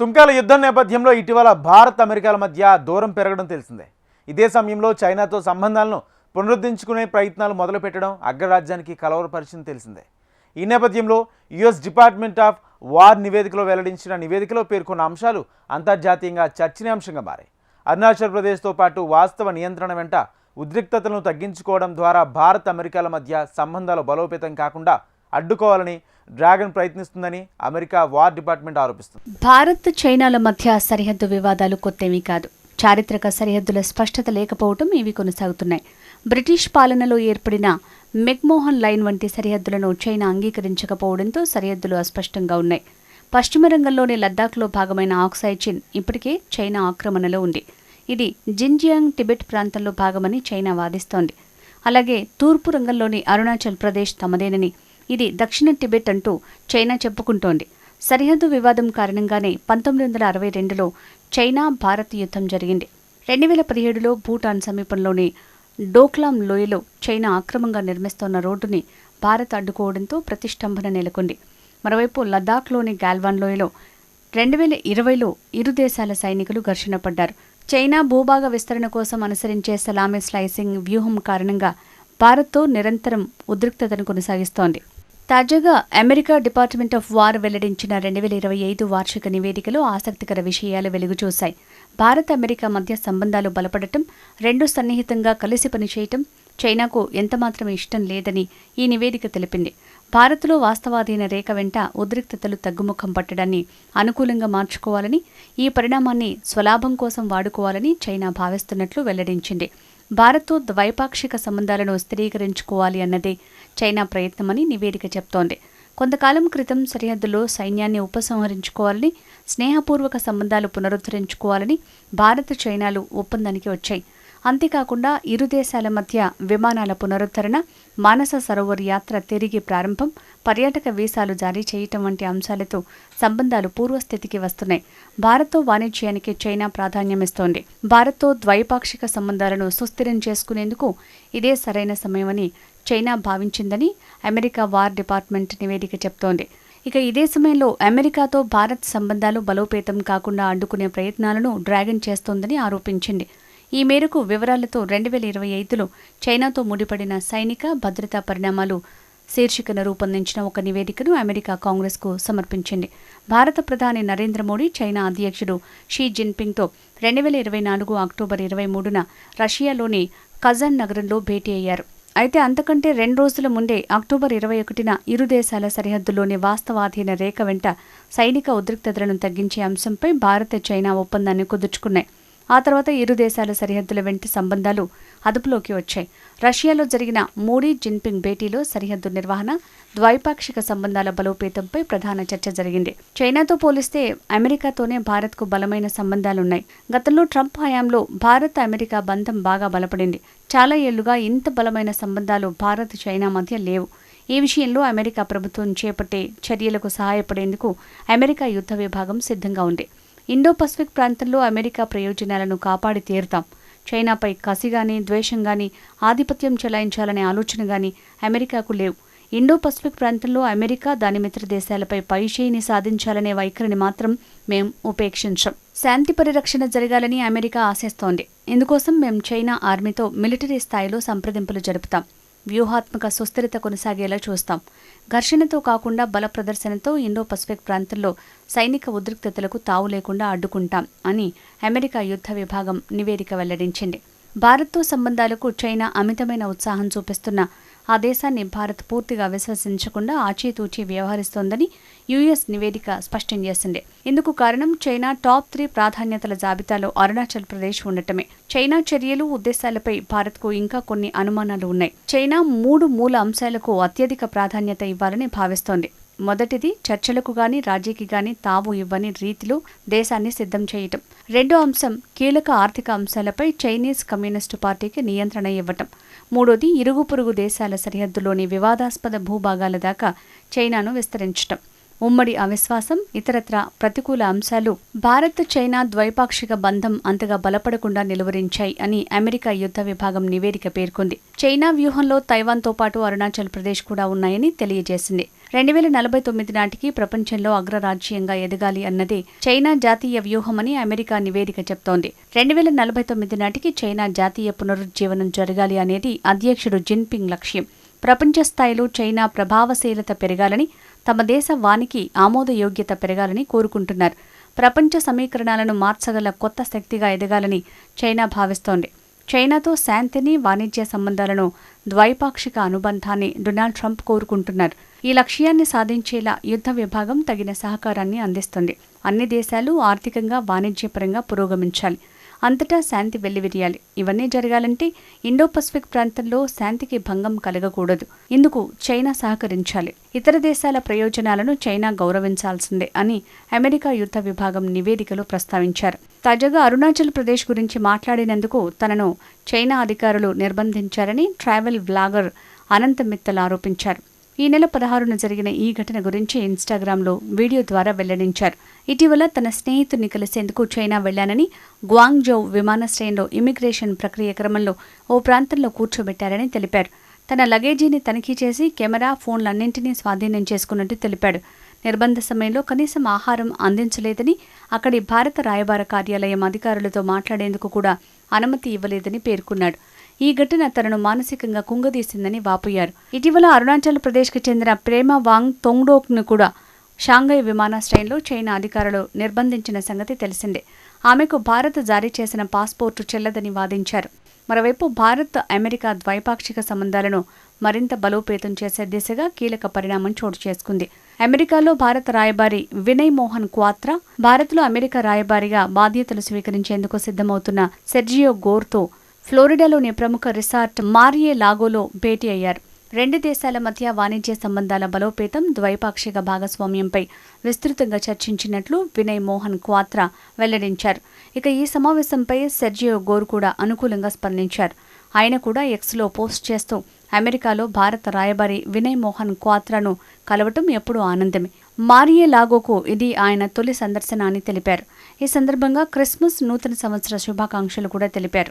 సుంకాల యుద్ధం నేపథ్యంలో ఇటీవల భారత్ అమెరికాల మధ్య దూరం పెరగడం తెలిసిందే. ఇదే సమయంలో చైనాతో సంబంధాలను పునరుద్ధరించుకునే ప్రయత్నాలు మొదలుపెట్టడం అగ్రరాజ్యానికి కలవరపరిచింది తెలిసిందే. ఈ నేపథ్యంలో యుఎస్ డిపార్ట్మెంట్ ఆఫ్ వార్ నివేదికలో వెల్లడించిన నివేదికలో పేర్కొన్న అంశాలు అంతర్జాతీయంగా చర్చనీయాంశంగా మారాయి. అరుణాచల్ ప్రదేశ్తో పాటు వాస్తవ నియంత్రణ వెంట ఉద్రిక్తతలను తగ్గించుకోవడం ద్వారా భారత్ అమెరికాల మధ్య సంబంధాలు బలోపేతం కాకుండా అడ్డుకోవాలని డ్రాగన్ ప్రయత్నిస్తుందని అమెరికా వార్ డిపార్ట్మెంట్ ఆరోపిస్తుంది. భారత్ చైనాల మధ్య సరిహద్దు వివాదాలు కొత్తేమీ కాదు. చారిత్రక సరిహద్దుల స్పష్టత లేకపోవటం ఇవి కొనసాగుతున్నాయి. బ్రిటిష్ పాలనలో ఏర్పడిన మెక్మోహన్ లైన్ వంటి సరిహద్దులను చైనా అంగీకరించకపోవడంతో సరిహద్దులు అస్పష్టంగా ఉన్నాయి. పశ్చిమ రంగంలోని లద్దాఖ్లో భాగమైన ఆక్సైచిన్ ఇప్పటికే చైనా ఆక్రమణలో ఉంది. ఇది జిన్జియాంగ్ టిబెట్ ప్రాంతంలో భాగమని చైనా వాదిస్తోంది. అలాగే తూర్పు రంగంలోని అరుణాచల్ ప్రదేశ్ తమదేనని ఇది దక్షిణ టిబెట్ అంటూ చైనా చెప్పుకుంటోంది. సరిహద్దు వివాదం కారణంగానే పంతొమ్మిది వందల అరవై రెండులో చైనా భారత్ యుద్ధం జరిగింది. రెండు వేల పదిహేడులో భూటాన్ సమీపంలోని డోక్లాం లోయలో చైనా అక్రమంగా నిర్మిస్తోన్న రోడ్డుని భారత్ అడ్డుకోవడంతో ప్రతిష్టంభన నెలకొంది. మరోవైపు లద్దాఖ్లోని గాల్వాన్ లోయలో రెండు వేల ఇరవైలో ఇరు దేశాల సైనికులు ఘర్షణ పడ్డారు. చైనా భూభాగ విస్తరణ కోసం అనుసరించే సలామీ స్లైసింగ్ వ్యూహం కారణంగా భారత్తో నిరంతరం ఉద్రిక్తతను కొనసాగిస్తోంది. తాజాగా అమెరికా డిపార్ట్మెంట్ ఆఫ్ వార్ వెల్లడించిన రెండు వేల ఇరవై ఐదు వార్షిక నివేదికలో ఆసక్తికర విషయాలు వెలుగుచూశాయి. భారత్ అమెరికా మధ్య సంబంధాలు బలపడటం రెండు సన్నిహితంగా కలిసి పనిచేయటం చైనాకు ఎంతమాత్రం ఇష్టం లేదని ఈ నివేదిక తెలిపింది. భారత్లో వాస్తవాధీన రేఖ వెంట ఉద్రిక్తతలు తగ్గుముఖం పట్టడాన్ని అనుకూలంగా మార్చుకోవాలని ఈ పరిణామాన్ని స్వలాభం కోసం వాడుకోవాలని చైనా భావిస్తున్నట్లు వెల్లడించింది. భారత్తో ద్వైపాక్షిక సంబంధాలను స్థిరీకరించుకోవాలి అన్నదే చైనా ప్రయత్నమని నివేదిక చెప్తోంది. కొంతకాలం క్రితం సరిహద్దులో సైన్యాన్ని ఉపసంహరించుకోవాలని స్నేహపూర్వక సంబంధాలు పునరుద్ధరించుకోవాలని భారత్ చైనాలు ఒప్పందానికి వచ్చాయి. అంతేకాకుండా ఇరు దేశాల మధ్య విమానాల పునరుద్ధరణ మానస సరోవర్ యాత్ర తిరిగి ప్రారంభం పర్యాటక వీసాలు జారీ చేయటం వంటి అంశాలతో సంబంధాలు పూర్వస్థితికి వస్తున్నాయి. భారత్తో వాణిజ్యానికి చైనా ప్రాధాన్యమిస్తోంది. భారత్తో ద్వైపాక్షిక సంబంధాలను సుస్థిరం చేసుకునేందుకు ఇదే సరైన సమయమని చైనా భావించిందని అమెరికా వార్ డిపార్ట్మెంట్ నివేదిక చెప్తోంది. ఇక ఇదే సమయంలో అమెరికాతో భారత్ సంబంధాలు బలోపేతం కాకుండా అడ్డుకునే ప్రయత్నాలను డ్రాగన్ చేస్తోందని ఆరోపించింది. ఈ మేరకు వివరాలతో రెండు వేల ఇరవై ఐదులో చైనాతో ముడిపడిన సైనిక భద్రతా పరిణామాలు శీర్షికను రూపొందించిన ఒక నివేదికను అమెరికా కాంగ్రెస్కు సమర్పించింది. భారత ప్రధాని నరేంద్ర మోడీ చైనా అధ్యక్షుడు షీ జిన్పింగ్తో రెండు వేల ఇరవై నాలుగు అక్టోబర్ ఇరవై మూడున రష్యాలోని కజన్ నగరంలో భేటీ అయ్యారు. అయితే అంతకంటే రెండు రోజుల ముందే అక్టోబర్ ఇరవై ఒకటిన ఇరు దేశాల సరిహద్దులోని వాస్తవాధీన రేఖ వెంట సైనిక ఉద్రిక్తతలను తగ్గించే అంశంపై భారత్ చైనా ఒప్పందాన్ని కుదుర్చుకున్నాయి. ఆ తర్వాత ఇరు దేశాల సరిహద్దుల వెంట సంబంధాలు అదుపులోకి వచ్చాయి. రష్యాలో జరిగిన మోడీ జిన్పింగ్ భేటీలో సరిహద్దు నిర్వహణ ద్వైపాక్షిక సంబంధాల బలోపేతంపై ప్రధాన చర్చ జరిగింది. చైనాతో పోలిస్తే అమెరికాతోనే భారత్కు బలమైన సంబంధాలున్నాయి. గతంలో ట్రంప్ హయాంలో భారత్ అమెరికా బంధం బాగా బలపడింది. చాలా ఏళ్ళుగా ఇంత బలమైన సంబంధాలు భారత్ చైనా మధ్య లేవు. ఈ విషయంలో అమెరికా ప్రభుత్వం చేపట్టే చర్యలకు సహాయపడేందుకు అమెరికా యుద్ధ విభాగం సిద్ధంగా ఉంది. ఇండో పసిఫిక్ ప్రాంతంలో అమెరికా ప్రయోజనాలను కాపాడి తీరుతాం. చైనాపై కసిగాని ద్వేషంగాని ఆధిపత్యం చెలాయించాలనే ఆలోచన గాని అమెరికాకు లేవు. ఇండో పసిఫిక్ ప్రాంతంలో అమెరికా దాని మిత్ర దేశాలపై పైచేయిని సాధించాలనే వైఖరిని మాత్రం మేం ఉపేక్షించం. శాంతి పరిరక్షణ జరగాలని అమెరికా ఆశిస్తోంది. ఇందుకోసం మేం చైనా ఆర్మీతో మిలిటరీ స్థాయిలో సంప్రదింపులు జరుపుతాం. వ్యూహాత్మక సుస్థిరత కొనసాగేలా చూస్తాం. ఘర్షణతో కాకుండా బల ప్రదర్శనతో ఇండో పసిఫిక్ ప్రాంతంలో సైనిక ఉద్రిక్తతలకు తావు లేకుండా అడ్డుకుంటాం అని అమెరికా యుద్ధ విభాగం నివేదిక వెల్లడించింది. భారత్తో సంబంధాలకు చైనా అమితమైన ఉత్సాహం చూపిస్తున్న ఆ దేశాన్ని భారత్ పూర్తిగా విశ్వసించకుండా ఆచితూచి వ్యవహరిస్తోందని యుఎస్ నివేదిక స్పష్టం చేసింది. ఇందుకు కారణం చైనా టాప్ త్రీ ప్రాధాన్యతల జాబితాలో అరుణాచల్ ప్రదేశ్ ఉండటమే. చైనా చర్యలు ఉద్దేశాలపై భారత్కు ఇంకా కొన్ని అనుమానాలు ఉన్నాయి. చైనా మూడు మూల అంశాలకు అత్యధిక ప్రాధాన్యత ఇవ్వాలని భావిస్తోంది. మొదటిది చర్చలకు గాని రాజీకి గాని తావు ఇవ్వని రీతిలో దేశాన్ని సిద్ధం చేయటం. రెండో అంశం కీలక ఆర్థిక అంశాలపై చైనీస్ కమ్యూనిస్టు పార్టీకి నియంత్రణ ఇవ్వటం. మూడోది ఇరుగు పొరుగు దేశాల సరిహద్దులోని వివాదాస్పద భూభాగాల దాకా చైనాను విస్తరించటం. ఉమ్మడి అవిశ్వాసం ఇతరత్ర ప్రతికూల అంశాలు భారత్ చైనా ద్వైపాక్షిక బంధం అంతగా బలపడకుండా నిలువరించాయి అని అమెరికా యుద్ధ విభాగం నివేదిక పేర్కొంది. చైనా వ్యూహంలో తైవాన్తో పాటు అరుణాచల్ ప్రదేశ్ కూడా ఉన్నాయని తెలియజేసింది. రెండు వేల నలభై తొమ్మిది నాటికి ప్రపంచంలో అగ్రరాజ్యంగా ఎదగాలి అన్నదే చైనా జాతీయ వ్యూహమని అమెరికా నివేదిక చెప్తోంది. రెండు వేల నలభై తొమ్మిది నాటికి చైనా జాతీయ పునరుజ్జీవనం జరగాలి అనేది అధ్యక్షుడు జిన్పింగ్ లక్ష్యం. ప్రపంచ స్థాయిలో చైనా ప్రభావశీలత పెరగాలని తమ దేశ వానికి ఆమోదయోగ్యత పెరగాలని కోరుకుంటున్నారు. ప్రపంచ సమీకరణాలను మార్చగల కొత్త శక్తిగా ఎదగాలని చైనా భావిస్తోంది. చైనాతో శాంతిని వాణిజ్య సంబంధాలను ద్వైపాక్షిక అనుబంధాన్ని డొనాల్డ్ ట్రంప్ కోరుకుంటున్నారు. ఈ లక్ష్యాన్ని సాధించేలా యుద్ధ విభాగం తగిన సహకారాన్ని అందిస్తుంది. అన్ని దేశాలు ఆర్థికంగా వాణిజ్యపరంగా పురోగమించాలి. అంతటా శాంతి వెల్లివిరియాలి. ఇవన్నీ జరగాలంటే ఇండో పసిఫిక్ ప్రాంతంలో శాంతికి భంగం కలగకూడదు. ఇందుకు చైనా సహకరించాలి. ఇతర దేశాల ప్రయోజనాలను చైనా గౌరవించాల్సిందే అని అమెరికా యుద్ధ విభాగం నివేదికలో ప్రస్తావించారు. తాజాగా అరుణాచల్ ప్రదేశ్ గురించి మాట్లాడినందుకు తనను చైనా అధికారులు నిర్బంధించారని ట్రావెల్ వ్లాగర్ అనంత మిత్తల్ ఆరోపించారు. ఈ నెల పదహారున జరిగిన ఈ ఘటన గురించి ఇన్స్టాగ్రామ్లో వీడియో ద్వారా వెల్లడించారు. ఇటీవల తన స్నేహితుడిని కలిసేందుకు చైనా వెళ్ళానని గ్వాంగ్జౌ విమానాశ్రయంలో ఇమిగ్రేషన్ ప్రక్రియ క్రమంలో ఓ ప్రాంతంలో కూర్చోబెట్టారని తెలిపారు. తన లగేజీని తనిఖీ చేసి కెమెరా ఫోన్లన్నింటినీ స్వాధీనం చేసుకున్నట్టు తెలిపాడు. నిర్బంధ సమయంలో కనీసం ఆహారం అందించలేదని అక్కడి భారత రాయబార కార్యాలయం అధికారులతో మాట్లాడేందుకు కూడా అనుమతి ఇవ్వలేదని పేర్కొన్నాడు. ఈ ఘటన తనను మానసికంగా కుంగదీసిందని వాపోయారు. ఇటీవల అరుణాచల్ ప్రదేశ్కి చెందిన ప్రేమ వాంగ్ తొంగ్డోక్ను కూడా షాంఘై విమానాశ్రయంలో చైనా అధికారులు నిర్బంధించిన సంగతి తెలిసిందే. ఆమెకు భారత్ జారీ చేసిన పాస్పోర్టు చెల్లదని వాదించారు. మరోవైపు భారత్ అమెరికా ద్వైపాక్షిక సంబంధాలను మరింత బలోపేతం చేసే దిశగా కీలక పరిణామం చోటు చేసుకుంది. అమెరికాలో భారత రాయబారి వినయ్ మోహన్ క్వాత్రా భారత్లో అమెరికా రాయబారిగా బాధ్యతలు స్వీకరించేందుకు సిద్ధమవుతున్న సెర్జియో గోర్తో ఫ్లోరిడాలోని ప్రముఖ రిసార్ట్ మారియే లాగోలో భేటీ అయ్యారు. రెండు దేశాల మధ్య వాణిజ్య సంబంధాల బలోపేతం ద్వైపాక్షిక భాగస్వామ్యంపై విస్తృతంగా చర్చించినట్లు వినయ్ మోహన్ క్వాత్రా వెల్లడించారు. ఇక ఈ సమావేశంపై సెర్జియో గోర్ కూడా అనుకూలంగా స్పందించారు. ఆయన కూడా ఎక్స్లో పోస్ట్ చేస్తూ అమెరికాలో భారత రాయబారి వినయ్ మోహన్ క్వాత్రాను కలవటం ఎప్పుడూ ఆనందమే. మారియే లాగోకు ఇది ఆయన తొలి సందర్శన అని తెలిపారు. ఈ సందర్భంగా క్రిస్మస్ నూతన సంవత్సర శుభాకాంక్షలు కూడా తెలిపారు.